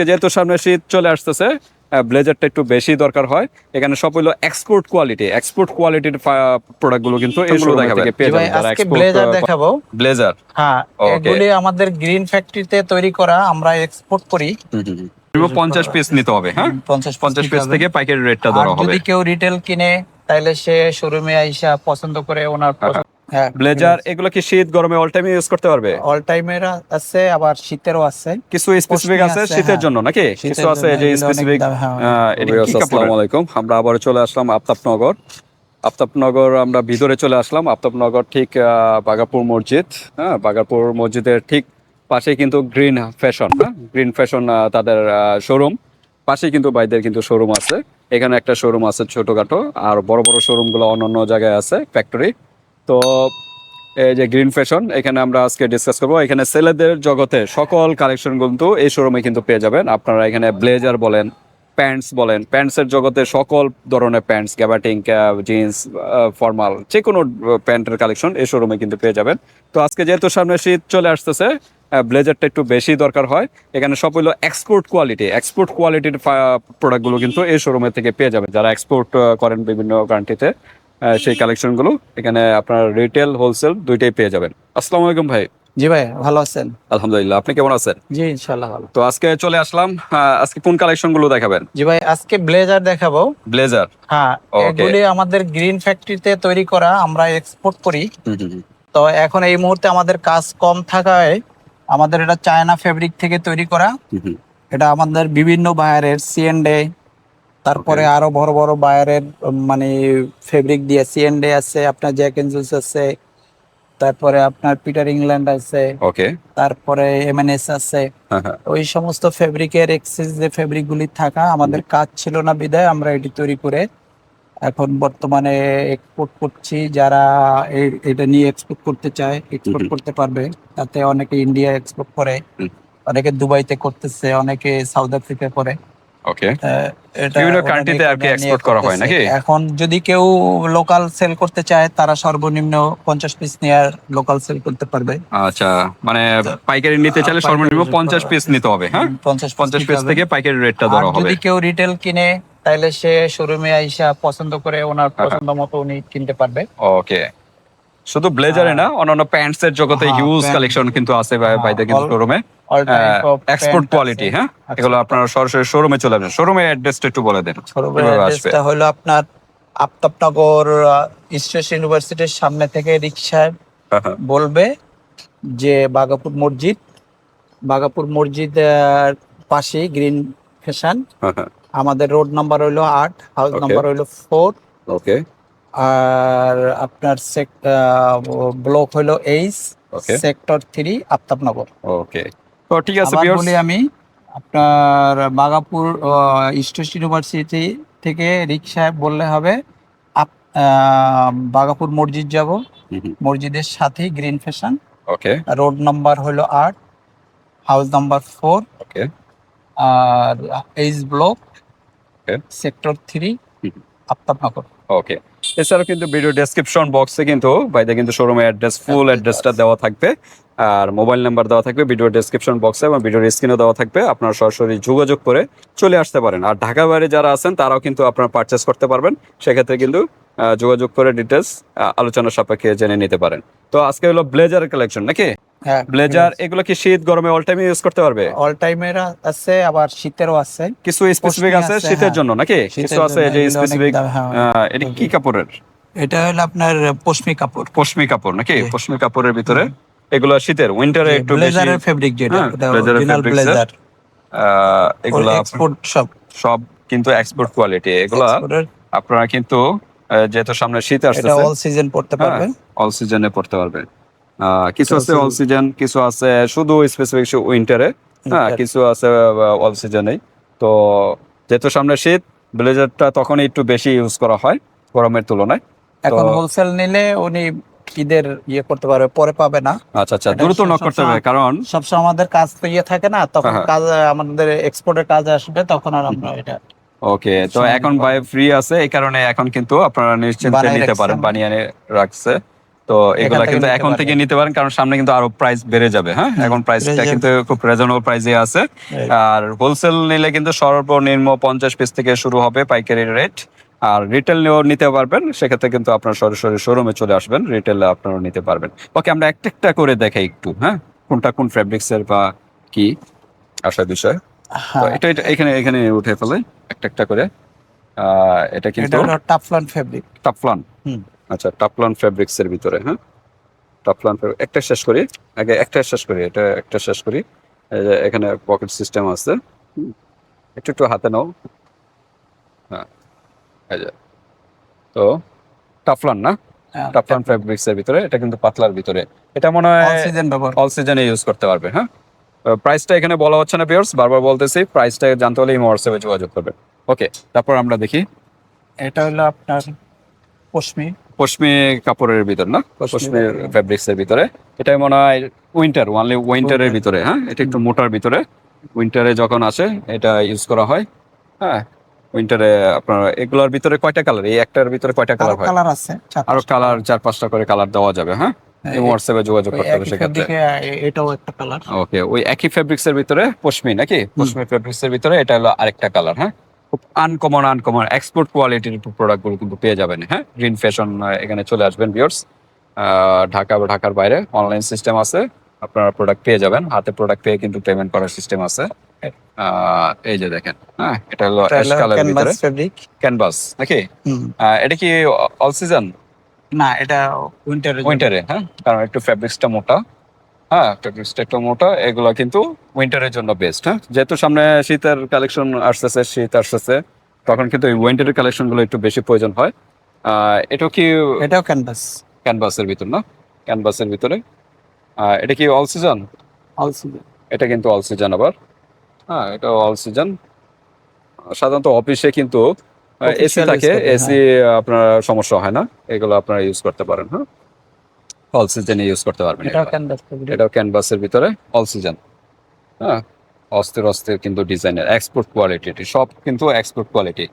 আজকে যেহেতু সামনে শীত চলে আসতেছে ব্লেজারটা একটু বেশি দরকার হয়। এখানে সব হলো এক্সপোর্ট কোয়ালিটি এক্সপোর্ট কোয়ালিটির প্রোডাক্টগুলো কিন্তু এই শোরুম থেকে পেয়ে যাবেন আজকে ব্লেজার দেখাবো। ব্লেজার? হ্যাঁ. এগুলি আমাদের গ্রিন ফ্যাক্টরিতে তৈরি করা আমরা এক্সপোর্ট করি। পঞ্চাশ পিস নিতে হবে হ্যাঁ? পঞ্চাশ পঞ্চাশ পিস থেকে পাইকারি রেটটা ধরা হবে যদি কেউ রিটেল কিনে তাহলে সে শোরুমে আইসা পছন্দ করে ওনার হ্যাঁ ব্লেজার এগুলো কি শীত গরমে অল টাইম ইউজ করতে পারবে? অল টাইমের আছে আবার শীতেরও আছে। কিছু স্পেসিফিক আছে শীতের হ্যাঁ। জন্য নাকি? কিছু আছে যে স্পেসিফিক হ্যাঁ। আসসালামু আলাইকুম। আমরা আবার চলে আসলাম আফতাবনগর। আফতাবনগর আমরা ভিতরে চলে আসলাম। আফতাবনগর ঠিক বাগাপুর মসজিদ হ্যাঁ বাগাপুর মসজিদের ঠিক পাশে কিন্তু গ্রিন ফ্যাশন হ্যাঁ গ্রিন ফ্যাশন তাদের শোরুম পাশে কিন্তু বাইদের কিন্তু শোরুম আছে। এখানে একটা শোরুম আছে ছোটখাটো আর বড় বড় শোরুমগুলো অন্য জায়গায় আছে ফ্যাক্টরি তো এই যে গ্রিন ফ্যাশন এখানে আমরা আজকে ডিসকাস করব। এখানে ছেলেদের জগতে সকল কালেকশন কিন্তু এই শোরুমে কিন্তু পেয়ে যাবেন। আপনারা এখানে ব্লেজার বলেন প্যান্টস বলেন প্যান্টসের জগতে সকল ধরনের প্যান্টস গ্যাবাটিং জিন্স ফর্মাল যে কোনো প্যান্টের কালেকশন এই শোরুমে কিন্তু পেয়ে যাবেন। তো আজকে যেহেতু সামনে শীত চলে আসতেছে ব্লেজারটা একটু বেশি দরকার হয়। এখানে সব হলো এক্সপোর্ট কোয়ালিটি এক্সপোর্ট কোয়ালিটির প্রোডাক্টগুলো কিন্তু এই শোরুমের থেকে পেয়ে যাবেন। যারা এক্সপোর্ট করেন বিভিন্ন কান্ট্রিতে সেই কালেকশনগুলো এখানে আপনার রিটেল হোলসেল দুইটাই পেয়ে যাবেন। আসসালামু আলাইকুম ভাই। জি ভাই ভালো আছেন? আলহামদুলিল্লাহ আপনি কেমন আছেন? জি ইনশাল্লাহ ভালো। তো আজকে চলে আসলাম আজকে কোন কালেকশনগুলো দেখাবেন? জি ভাই আজকে ব্লেজার দেখাবো। ব্লেজার হ্যাঁ. এগুলি আমাদের গ্রিন ফ্যাক্টরিতে তৈরি করা আমরা এক্সপোর্ট করি। তো এখন এই মুহূর্তে আমাদের কাজ কম থাকায় আমাদের এটা চায়না ফেব্রিক থেকে তৈরি করা। এটা আমাদের বিভিন্ন বায়ারের সিএনডে তারপরে আরও বড় বড় বায়ারের মানে ফেব্রিক দিয়ে সিএনডে আছে আপনার জ্যাক এঞ্জেলস আছে তারপরে আপনার পিটার ইংল্যান্ড আছে ওকে তারপরে এমএনএস আছে। ওই সমস্ত ফেব্রিকের এক্সেস যে ফেব্রিক গুলি থাকা আমাদের কাজ ছিল না বিদায় আমরা এটি তৈরি করে এখন বর্তমানে এক্সপোর্ট করছি। যারা এটা নিয়ে এক্সপোর্ট করতে চায় এক্সপোর্ট করতে পারবে। তাতে অনেকে ইন্ডিয়া এক্সপোর্ট করে অনেকে দুবাইতে করতেছে অনেকে সাউথ আফ্রিকা করে। ওকে এটা বিভিন্ন কান্ট্রিতে আর কি export করা হয় নাকি? এখন যদি কেউ লোকাল সেল করতে চায় তারা সর্বনিম্ন পঞ্চাশ পিস নিয়ে লোকাল সেল করতে পারবে। আচ্ছা মানে পাইকারি নিতে চাইলে সর্বনিম্ন rate পঞ্চাশ করা। পিস নিতে হবে হ্যাঁ? পঞ্চাশ পঞ্চাশ পিস থেকে পাইকারি রেটটা ধরা হবে। যদি কেউ রিটেল কিনে তাহলে সে শোরুমে আইসা পছন্দ করে ওনার হ্যাঁ, পছন্দ মতো উনি কিনতে পারবে। ওকে শুধু ব্লেজারে না অন্যান্য প্যান্টস এর জগতে হ্যাঁ, হিউজ কালেকশন কিন্তু আছে ভাই- হ্যাঁ, ভাইদের কিন্তু শোরুমে এক্সপোর্ট কোয়ালিটি হ্যাঁ। এগুলো আপনারা সরাসরি শোরুমে চলে আসবেন। শোরুমের অ্যাড্রেসটা একটু বলে দেন। শোরুমের? অ্যাড্রেসটা হলো আপনার আফতাবনগর ইস্টেশ ইউনিভার্সিটির সামনে থেকে রিক্সায়। বলবে যে বাগাপুর মসজিদ। বাগাপুর মসজিদ পাশেই গ্রিন ফ্যাশন। আমাদের রোড নাম্বার হইল আট হাউস নাম্বার হইল ফোর ওকে আর আপনার ব্লক হইল H sector three Aftabnagar. Okay তো ঠিক আছে বলি আমি আপনার বাগাপুর ইস্টেশ ইউনিভার্সিটি থেকে রিক্সায় বললে হবে বাগাপুর মসজিদ যাব। মসজিদের সাথেই green fashion okay road number হলো আট হাউস নাম্বার ফোর ওকে আর H block sector three. Aftabnagar. Okay এছাড়াও কিন্তু ভিডিও ডেসক্রিপশন বক্সে কিন্তু বাইরে কিন্তু শোরুমের অ্যাড্রেস ফুল অ্যাড্রেসটা দেওয়া থাকবে। আর মোবাইল নাম্বার দেওয়া থাকবে ভিডিও ডেসক্রিপশন বক্সে এবং ভিডিওর স্ক্রিনও দেওয়া থাকবে। আপনারা সরাসরি যোগাযোগ করে চলে আসতে পারেন। আর ঢাকা বাইরে যারা আছেন তারাও কিন্তু আপনারা পারচেস করতে পারবেন। সেক্ষেত্রে কিন্তু যোগাযোগ করে ডিটেলস আলোচনা সাপেক্ষে জেনে নিতে পারেন। তো আজকে হলো ব্লেজার কালেকশন নাকি? ব্লেজার এগুলো কি শীত গরমে অল টাইম ইউজ করতে পারবে? অল টাইমের আছে আবার শীতেরও আছে। কিছু স্পেসিফিক আছে শীতের হ্যাঁ। জন্য নাকি? কিছু আছে যে স্পেসিফিক হ্যাঁ। এটা কি কাপড়ের? এটা হলো আপনার পশমি কাপড়। পশমি কাপড় নাকি? পশমি কাপড়ের ভিতরে? এগুলো শীতের উইন্টারে একটু ব্লেজারের ফেব্রিক যেটা হ্যাঁ, অরিজিনাল ব্লেজার। এগুলো এক্সপোর্ট সব। সব কিন্তু এক্সপোর্ট কোয়ালিটি এগুলা আপনারা কিন্তু যেহেতু সামনে শীত এটা আসতেছে অল সিজন পড়তে পারবে। অল সিজনে পড়তে পারবে। আহ, কিছু আছে অল সিজন কিছু আছে শুধু স্পেসিফিক উইন্টারে হ্যাঁ কিছু আছে অল সিজনেই তো যেহেতু সামনে শীত ব্লেজারটা তখন একটু বেশি ইউজ করা হয় গরমের তুলনায়। এখন হোলসেল নিলে উনি ঈদের ইয়ে করতে পারবে পরে পাবে না। আচ্ছা আচ্ছা দ্রুত নক করতে হবে কারণ সবসময় আমাদের কাজ তো ইয়ে থাকে না তখন হ্যাঁ। কাজ আমাদের এক্সপোর্টের কাজ আসবে তখন আর আমরা এটা ওকে তো এখন পাবো। ভাই ফ্রি আছে এই কারণে এখন কিন্তু আপনারা নিশ্চিন্তে নিতে পারেন বানিয়ে রাখছে। তো এগুলা কিন্তু এখন থেকে নিতে পারেন কারণ সামনে কিন্তু আরও প্রাইস বেড়ে যাবে হ্যাঁ? এখন প্রাইসটা কিন্তু খুব রিজনেবল প্রাইসে আছে। আর হোলসেল নিলে কিন্তু সর্বনিম্ন পঞ্চাশ পিস থেকে শুরু হবে পাইকারি রেট আর রিটেল নিয়েও নিতে পারবেন সেক্ষেত্রে কিন্তু আপনার সরাসরি শোরুমে চলে আসবেন রিটেলে আপনারা নিতে পারবেন। ওকে আমরা একটা একটা করে দেখাই একটু হ্যাঁ? কোনটা কোন ফ্যাব্রিক্স এর বা কি আসার বিষয়। হ্যাঁ। এটা এটা এখানে এখানে উঠে ফেলে একটা একটা করে। আহ, এটা কিন্তু টাফলন ফেব্রিক টাফলান হুম। আচ্ছা টাপলান ফেব্রিক্স এর ভিতরে হ্যাঁ? টাপলান একটা শেষ করি আগে একটা শেষ করি এটা একটা শেষ করি। এখানে পকেট সিস্টেম আছে। একটু একটু হাতে নাও। হ্যাঁ তো টাফলান না? টাফলান ফেব্রিক্স এর ভিতরে এটা কিন্তু পাতলার ভিতরে। এটা মনে হয় অক্সিজেন ব্যবহার। অল সিজনে ইউজ করতে পারবে হ্যাঁ? প্রাইসটা এখানে বলা হচ্ছে না পিয়ার্স বারবার বলতেছি প্রাইসটা জানতে হলে এই হোয়াটসঅ্যাপে যোগাযোগ করবে। ওকে তারপর আমরা দেখি। এটা হলো আপনার পশমি পশমি কাপড়ের ভিতর না? পশমি পশমির ফ্যাব্রিক্স এর ভিতরে। এটা মনে হয় উইন্টার ওনলি উইন্টারের ভিতরে হ্যাঁ? এটা একটু মোটার ভিতরে। উইন্টারে যখন আসে এটা ইউজ করা হয় হ্যাঁ? উইন্টারে আপনার এগুলোর ভিতরে কয়টা কালার এই একটার ভিতরে কয়টা কালার হয়? কালার আছে আরও কালার চার পাঁচটা করে কালার দেওয়া যাবে হ্যাঁ? হ্যাঁ, হোয়াটসঅ্যাপে যোগাযোগ করতে হবে সেক্ষেত্রে। এটাও একটা কালার ওকে ওই একই ফেব্রিক্স এর ভিতরে পশমি নাকি? পশমি ফেব্রিক্স এর ভিতরে এটা হলো আরেকটা কালার হ্যাঁ? খুব আনকমন আনকমন এক্সপোর্ট কোয়ালিটির প্রোডাক্টগুলো কিন্তু পেয়ে যাবেন। হ্যাঁ? গ্রিন ফ্যাশন এখানে চলে আসবেন ভিউয়ার্স ঢাকা বা ঢাকার বাইরে অনলাইন সিস্টেম আছে আপনারা প্রোডাক্ট পেয়ে যাবেন। হাতে প্রোডাক্ট পেয়ে কিন্তু পেমেন্ট করার সিস্টেম আছে। এই যে দেখেন হ্যাঁ? এটা হলো অ্যাশ কালারের ভিতরে। ক্যানভাস নাকি? এটা কি অল সিজন না এটা উইন্টারের উইন্টারে হ্যাঁ? কারণ একটু ফ্যাব্রিক্সটা মোটা। হ্যাঁ ফ্যাব্রিক্সটা মোটা এগুলো কিন্তু উইন্টারের জন্য বেস্ট হ্যাঁ? যেহেতু সামনে শীতের কালেকশন আসতেছে শীত আসতেছে তখন কিন্তু এই উইন্টারের কালেকশনগুলো একটু বেশি প্রয়োজন হয়। এটা কি এটাও ক্যানভাস ক্যানভাসের ভিতর না? ক্যানভাসের ভিতরে। এটা কি অল সিজন অলসো এটা কিন্তু অল সিজন আবার। হ্যাঁ এটা অল সিজন সাধারণত অফিসে কিন্তু এসি থাকে। এসি আপনার সমস্যা হয় না এগুলো আপনারা ইউজ করতে পারেন হ্যাঁ? অল সিজনে ইউজ করতে পারবেন এটাও ক্যানভাসের ভিতরে। অল সিজন হ্যাঁ অস্থির অস্থির কিন্তু ডিজাইনের এক্সপোর্ট কোয়ালিটি সব কিন্তু এক্সপোর্ট কোয়ালিটি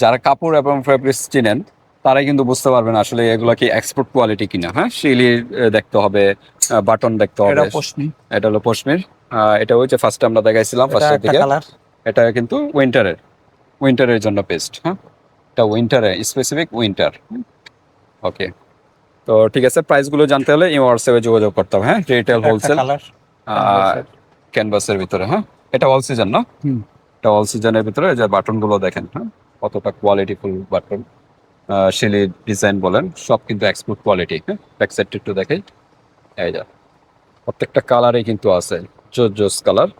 যারা কাপড় এবং ফেব্রিক্স চিনেন তারাই কিন্তু বুঝতে পারবেন আসলে এগুলো কি এক্সপোর্ট কোয়ালিটি কিনা। হ্যাঁ শিলি দেখতে হবে বাটন দেখতে হবে। এটা হলো পশমির এটা হচ্ছে ফার্স্টে আমরা দেখাইছিলাম এটা ফার্স্টের দিকে। এটা কিন্তু উইন্টারের উইন্টারের জন্য বেস্ট হ্যাঁ এটা উইন্টারে স্পেসিফিক উইন্টার ওকে তো ঠিক আছে প্রাইসগুলো জানতে হলে এই হোয়াটসঅ্যাপে যোগাযোগ করতে হবে হ্যাঁ? রিটেল হোলসেল কালার ক্যানভাসের ভিতরে হ্যাঁ? এটা অল সিজন না। এটা অল সিজনের ভিতরে যে বাটনগুলো দেখেন হ্যাঁ? কতটা কোয়ালিটিফুল বাটন শিলি ডিজাইন বলেন সব কিন্তু এক্সপোর্ট কোয়ালিটি হ্যাঁ? ব্যাক সাইডটা একটু দেখাই। এই যা প্রত্যেকটা কালারই কিন্তু আছে জোস জোস কালার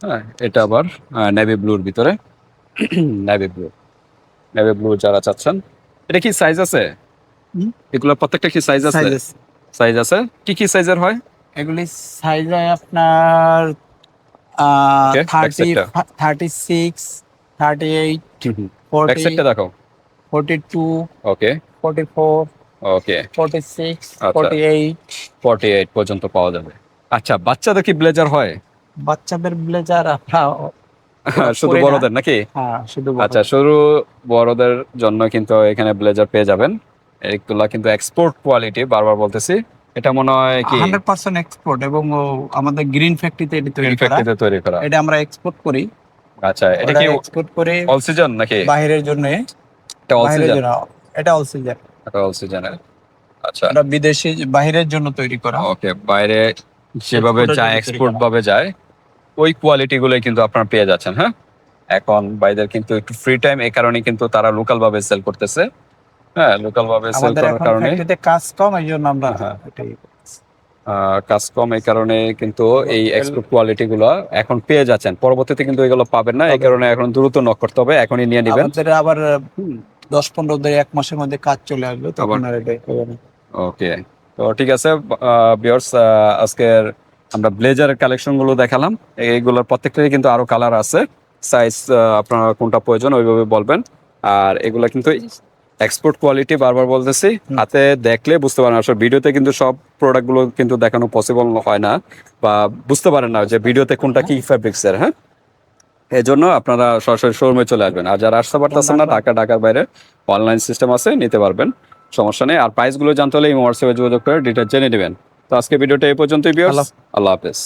হ্যাঁ? এটা আবার নেভি ব্লুর ভিতরে। নেভি ব্লু নেভি ব্লু যারা চাচ্ছেন এটা কি সাইজ আছে। এগুলো প্রত্যেকটা কি সাইজ আছে? সাইজ আছে। কি কি সাইজের হয়? এগুলি সাইজ হয় আপনার thirty thirty six thirty eight forty দেখো forty two okay forty four okay forty six. Forty eight forty eight পর্যন্ত পাওয়া যাবে। আচ্ছা বাচ্চাদের কি ব্লেজার হয়? বাচ্চাদের ব্লেজার আমরা শুধু বড়দের নাকি? হ্যাঁ শুধু আচ্ছা শুরু বড়দের জন্য কিন্তু এখানে ব্লেজার পেয়ে যাবেন। এগুলা কিন্তু এক্সপোর্ট কোয়ালিটি বারবার বলতেছি। এটা মনে হয় কি? হান্ড্রেড পার্সেন্ট এক্সপোর্ট এবং আমাদের গ্রিন ফ্যাক্টরিতে এটি তৈরি করা। ফ্যাক্টরিতে তৈরি করা। এটা আমরা এক্সপোর্ট করি। আচ্ছা এটা কি এক্সপোর্ট করে অল সিজন নাকি? বাইরের জন্য। এটা অল সিজন এটা অল সিজন এটা অল সিজনের আচ্ছা। এটা বিদেশি বাইরের জন্য তৈরি করা। ওকে বাইরে যেভাবে যায় এক্সপোর্ট ভাবে যায় ওই কোয়ালিটি গুলোই কিন্তু আপনারা পেয়ে যাচ্ছেন হ্যাঁ? এখন বাইদের কিন্তু একটু ফ্রি টাইম এই কারণে কিন্তু তারা লোকাল ভাবে সেল করতেছে। হ্যাঁ লোকাল ভাবে সেল করার কারণে। কাজ কম এই জন্য আমরা হ্যাঁ। কাজ কম এই কারণে কিন্তু এই এক্সপোর্ট কোয়ালিটি গুলো এখন পেয়ে যাচ্ছেন। পরবর্তীতে কিন্তু এগুলো পাবেন না এই কারণে এখন দ্রুত নক করতে হবে এখনই নিয়ে নেবেন। আবার দশ পনেরো দিন এক মাসের মধ্যে কাজ চলে আসবে তখন আর ওকে তো ঠিক আছে বিয়ার্স আজকের আমরা ব্লেজারের কালেকশনগুলো দেখালাম। এইগুলোর প্রত্যেকটারই কিন্তু আরও কালার আছে। সাইজ আপনার কোনটা প্রয়োজন ওইভাবে বলবেন। আর এগুলো কিন্তু এক্সপোর্ট কোয়ালিটি বারবার বলতেছি। হাতে দেখলে বুঝতে পারেন। আসলে ভিডিওতে কিন্তু সব প্রোডাক্টগুলো কিন্তু দেখানো পসিবল হয় না বা বুঝতে পারেন না যে ভিডিওতে কোনটা কি ফ্যাব্রিক্স এর হ্যাঁ? এই জন্য আপনারা সরাসরি শোরুমে চলে আসবেন। আর যারা আসতে পারতেছেন না ঢাকা ঢাকার বাইরে অনলাইন সিস্টেম আছে নিতে পারবেন। সমস্যা নেই। আর প্রাইসগুলো জানতে হলে এই হোয়াটসঅ্যাপে যোগাযোগ করে ডিটেল জেনে নেবেন। তো আজকে ভিডিওটা এই পর্যন্তই আল্লাহ হাফেজ।